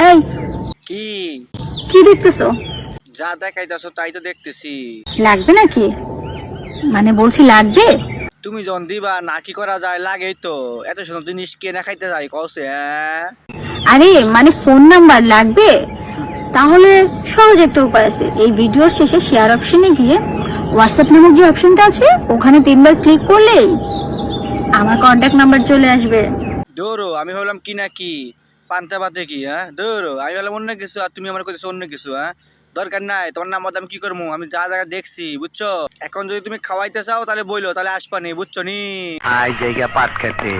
এই কি? কি দেখতেছো? যা দেখাইতেছো তাই তো দেখতেছি। লাগবে নাকি? মানে বলছি লাগবে? তুমি জন দিবা না কি করা যায় লাগেই তো। এত সুন্দর জিনিস কে না খাইতে যায় কসে হ্যাঁ? আরে মানে ফোন নাম্বার লাগবে? তাহলে সহজ একটা উপায় আছে। এই ভিডিওর শেষে শেয়ার অপশনে গিয়ে হোয়াটসঅ্যাপ নামক যে অপশনটা আছে ওখানে তিনবার ক্লিক করলেই আমার কন্ট্যাক্ট নাম্বার চলে আসবে। দৌড়ো আমি ভাবলাম কি না কি। পান্তা পাতে কি হ্যাঁ? ধরো, আমি বলে অন্য কিছু, আর তুমি আমার কইতেছো অন্য কিছু হ্যাঁ? দরকার নাই, তোমার নাম আমি কি করব আমি যা জায়গা দেখছি, বুঝছ? এখন যদি তুমি খাওয়াইতে চাও, তাহলে বইলো, তাহলে আসবা নি, বুঝছ নি? আই জায়গা পাট খেতে।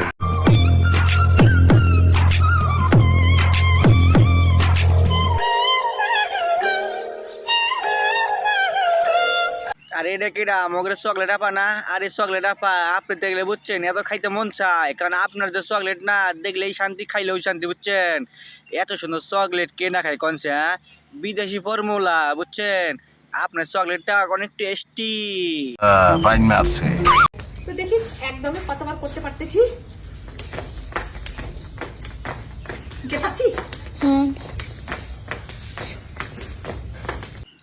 আরে এটা কেডা মগরের চকলেট আপা না? আরে চকলেট আপা আপনি দেখলে বুঝছেন এত খাইতে মন চায়। কারণ আপনার যে চকলেট না দেখলেই শান্তি খাইলে ওই শান্তি বুঝছেন? এত সুন্দর চকলেট কে না খায় কনসে হ্যাঁ বিদেশি ফর্মুলা বুঝছেন? আপনার চকলেটটা অনেক টেস্টি তো দেখি একদমই কতবার করতে পারতেছি? কে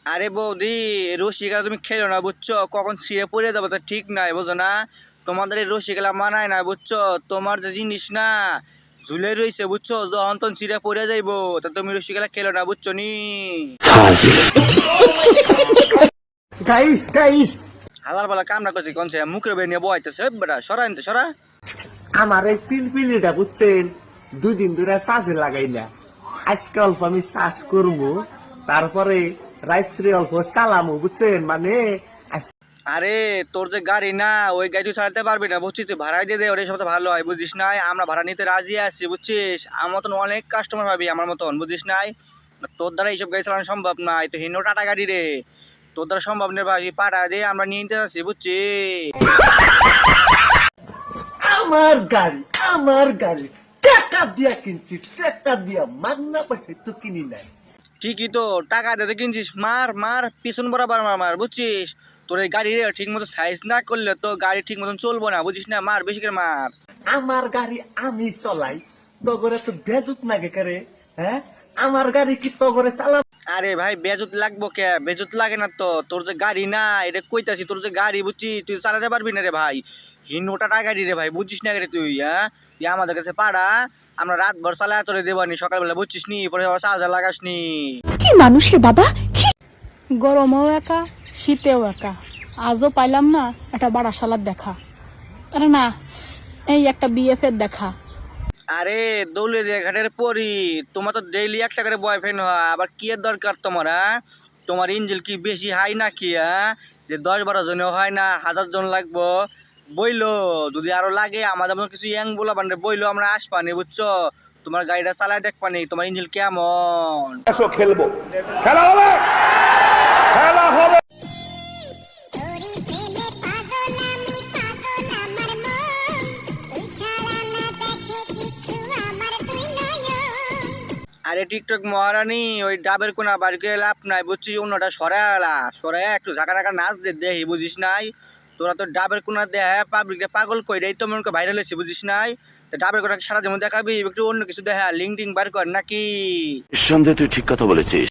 আরে বৌদি রসিকা তুমি খেলো না বুঝছ? কখন ছিঁড়ে পড়ে যাব তো ঠিক নাই বুঝো না? তোমাদের এই রসিকালা মানায় না বুঝছ? তোমার যে জিনিস না ঝুলে রইছে বুঝছ? যখন তখন ছিঁড়ে পড়ে যাইবো তা তুমি রসিকালা খেলো না বুঝছ নি? Guys guys. হালার পালা কামনা করছে কোন সে মুখের বের নিয়ে বয়াইতেছে বেটা সরা আনতে সরা। আমার এই পিলপিলিটা বুঝছেন? দুই দিন ধরে চাষে লাগাই না। আজকে অল্প আমি চাষ করব তারপরে রাত্রে অল্প চালামো বুঝছেন? মানে আরে তোর যে গাড়ি না ওই গাড়ি তুই চালাতে পারবি না বুঝছিস তুই? ভাড়াই দিয়ে দে ওটাই সবচেয়ে ভালো হয় বুঝিস নাই? আমরা ভাড়া নিতে রাজি আছি বুঝছিস? আমার মতন অনেক কাস্টমার পাবি আমার মতন বুঝিস নাই? তোর দ্বারা এইসব গাড়ি চালানো সম্ভব নয় তো হিনো টাটা গাড়ি রে। তোর দ্বারা সম্ভব নেই ভাই পাঠা দিয়ে আমরা নিয়ে নিতে যাচ্ছি বুঝছিস? আমার গাড়ি আমার গাড়ি টাকা দিয়া কিনছি টাকা দিয়া মাগনা পাশে তো কিনি নাই। ঠিকই তো, টাকা দিয়ে কিনছিস, মার মার, পিছন বরাবর মার মার বুঝছিস? তোর এই গাড়ি ঠিক মতো সাইজ না করলে তো গাড়ি ঠিক মতন চলবো না, বুঝিস না? মার, বেশি করে মার। আমার গাড়ি আমি চলাই, তগরে তো বেজুত নাগে করে হ্যাঁ? আমার গাড়ি কি করে চালাম আরে ভাই বেজুত লাগবো কে? বেজুত লাগে না তো। তোর যে গাড়ি না এটা কইতাছি তোর যে গাড়ি বুঝছি তুই চালাতে পারবি না রে ভাই। হিনো টাটা গাড়ি রে ভাই বুঝছিস না রে তুই হ্যাঁ? তুই আমাদের কাছে পাড়া আমরা রাত ভর চালায় তোরে দেবানি সকালবেলা বুঝছিস নি পরে আবার চার্জার লাগাস নি। কি মানুষ রে বাবা? গরমেও একা শীতেও একা। আজও পাইলাম না একটা বাড়া সালাদ দেখা। আরে না এই একটা বিএফ এর দেখা। আরে দৌলে দিয়ে ঘাটের পরি। তোমার তো ডেইলি একটা করে বয়ফ্রেন্ড হয়, আবার কি এর দরকার তোমার? তোমার ইঞ্জিল কি বেশি হাই না কি? যে দশ বারো জনেও হয় না, হাজার জন লাগবো। বইলো, যদি আরও লাগে, আমাদের মতো কিছু ইয়াং বলা বান্ডে বইলো, আমরা আসবানি, বুঝছ? তোমার গাড়িটা চালায় দেখবানি, তোমার ইঞ্জিল কেমন? খেলব। তোরি আরে টিকটক মহারানী, ওই ডাবের কোনা বাড়ি করে লাভ নাই বুঝছিস, অন্যটা সরালা সরাই একটু ঝাঁকা ঝাঁকা নাচ দে, দেহি, বুঝিস নাই? তোরা তো ডাবের কোনা দেয় পাবলিকটা পাগল কই রে তো মনে ভাইরাল হয়েছে, বুঝিস নাই? তো ডাবের কোনা সারা যেমন দেখাবি, একটু অন্য কিছু দেখা লিঙ্ক টিঙ্ক বার কর নাকি? নিঃসন্দেহে তুই ঠিক কথা বলেছিস।